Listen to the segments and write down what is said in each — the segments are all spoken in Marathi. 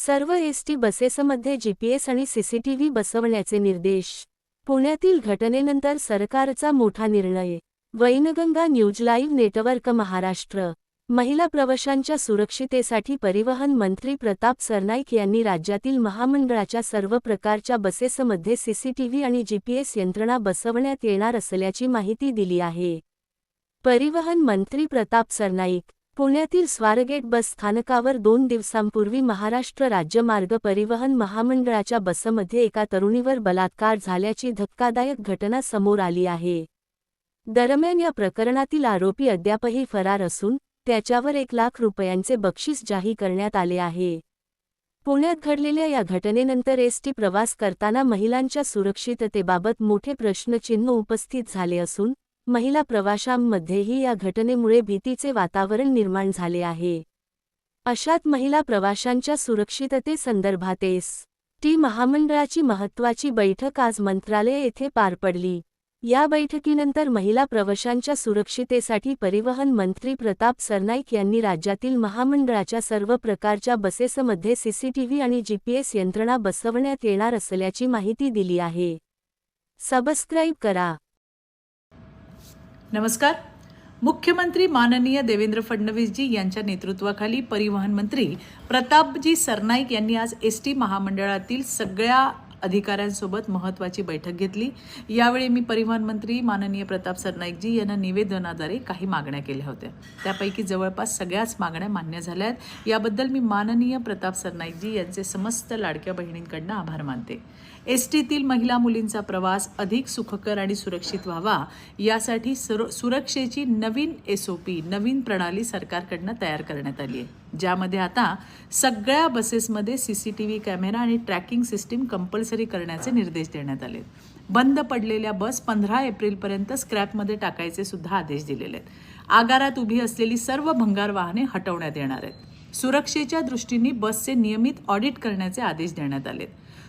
सर्व एसटी बसेसमध्ये जीपीएस आणि सीसीटीव्ही बसवण्याचे निर्देश. पुण्यातील घटनेनंतर सरकारचा मोठा निर्णय. Wainganga news live network Maharashtra. महिला प्रवाशांच्या सुरक्षितेसाठी परिवहन मंत्री प्रताप सरनाईक यांनी राज्यातील महामंडळाच्या सर्व प्रकारच्या बसेसमध्ये सीसीटीव्ही आणि जीपीएस यंत्रणा बसवण्यात येणार असल्याची माहिती दिली आहे. परिवहन मंत्री प्रताप सरनाईक पुण्यातील स्वारगेट बस स्थानकावर दोन दिवसांपूर्वी महाराष्ट्र राज्य मार्ग परिवहन महामंडळाच्या बसमध्ये एका तरुणीवर बलात्कार झाल्याची धक्कादायक घटना समोर आली आहे. दरम्यान या प्रकरणातील आरोपी अद्यापही फरार असून त्याच्यावर एक लाख रुपयांचे बक्षीस जाहीर करण्यात आले आहे. पुण्यात घडलेल्या या घटनेनंतर एसटी प्रवास करताना महिलांच्या सुरक्षिततेबाबत मोठे प्रश्नचिन्ह उपस्थित झाले असून महिला प्रवाशांमध्येही या घटनेमुळे भीतीचे वातावरण निर्माण झाले आहे. अशात महिला प्रवाशांच्या सुरक्षिततेसंदर्भातेस टी महामंडळाची महत्त्वाची बैठक आज मंत्रालय येथे पार पडली. या बैठकीनंतर महिला प्रवाशांच्या सुरक्षितेसाठी परिवहन मंत्री प्रताप सरनाईक यांनी राज्यातील महामंडळाच्या सर्व प्रकारच्या बसेसमध्ये सीसीटीव्ही आणि जीपीएस यंत्रणा बसवण्यात येणार असल्याची माहिती दिली आहे. सबस्क्राईब करा. नमस्कार. मुख्यमंत्री माननीय देवेंद्र फडणवीसजी यांच्या नेतृत्वाखाली परिवहन मंत्री प्रतापजी सरनाईक यांनी आज एस टी महामंडळातील सगळ्या अधिकाऱ्यांसोबत महत्त्वाची बैठक घेतली. यावेळी मी परिवहन मंत्री माननीय प्रताप सरनाईकजी यांना निवेदनाद्वारे काही मागण्या केल्या होत्या. त्यापैकी जवळपास सगळ्याच मागण्या मान्य झाल्या आहेत. याबद्दल मी माननीय प्रताप सरनाईकजी यांचे समस्त लाडक्या बहिणींकडनं आभार मानते. एस टीतील महिला मुलींचा प्रवास अधिक सुखकर आणि सुरक्षित व्हावा. यासाठी सुर सुरक्षेची नवीन एस ओ पी नवीन प्रणाली सरकारकडनं तयार करण्यात आली आहे. ज्यामध्ये आता सगळ्या बसेसमध्ये C C T V camera आणि ट्रॅकिंग सिस्टीम कंपल्सरी करण्याचे निर्देश देण्यात आले बंद पडलेल्या बस पंधरा एप्रिलपर्यंत स्क्रॅपमध्ये टाकायचे सुद्धा आदेश दिलेले आहेत. आगारात उभी असलेली सर्व भंगार वाहने हटवण्यात येणार आहेत. सुरक्षेच्या दृष्टीने बसचे नियमित ऑडिट करण्याचे आदेश देण्यात आलेत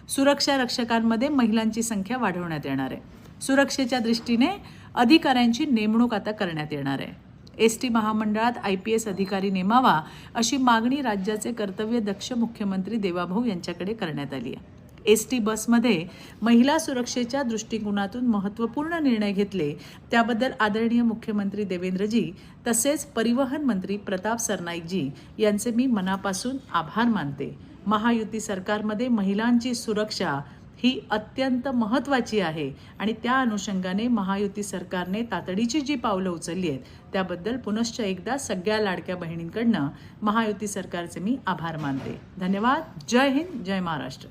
सुरक्षा रक्षकांमध्ये महिलांची संख्या वाढवण्यात येणार आहे. सुरक्षेच्या दृष्टीने अधिकाऱ्यांची नेमणूक आता करण्यात येणार आहे. एस टी महामंडळात आय पी एस अधिकारी नेमावा अशी मागणी राज्याचे कर्तव्य दक्ष मुख्यमंत्री देवाभाऊ यांच्याकडे करण्यात आली आहे. एस टी बसमध्ये महिला सुरक्षेच्या दृष्टिकोनातून महत्त्वपूर्ण निर्णय घेतले त्याबद्दल आदरणीय मुख्यमंत्री देवेंद्रजी तसेच परिवहन मंत्री प्रताप सरनाईकजी यांचे मी मनापासून आभार मानते. महायुती सरकारमध्ये महिलांची सुरक्षा ही अत्यंत महत्त्वाची आहे. आणि त्या अनुषंगाने महायुती सरकारने तातडीची जी पावलं उचलली आहेत त्याबद्दल पुनश्च एकदा सगळ्या लाडक्या बहिणींकडनं महायुती सरकारचे मी आभार मानते. धन्यवाद. जय हिंद. जय महाराष्ट्र.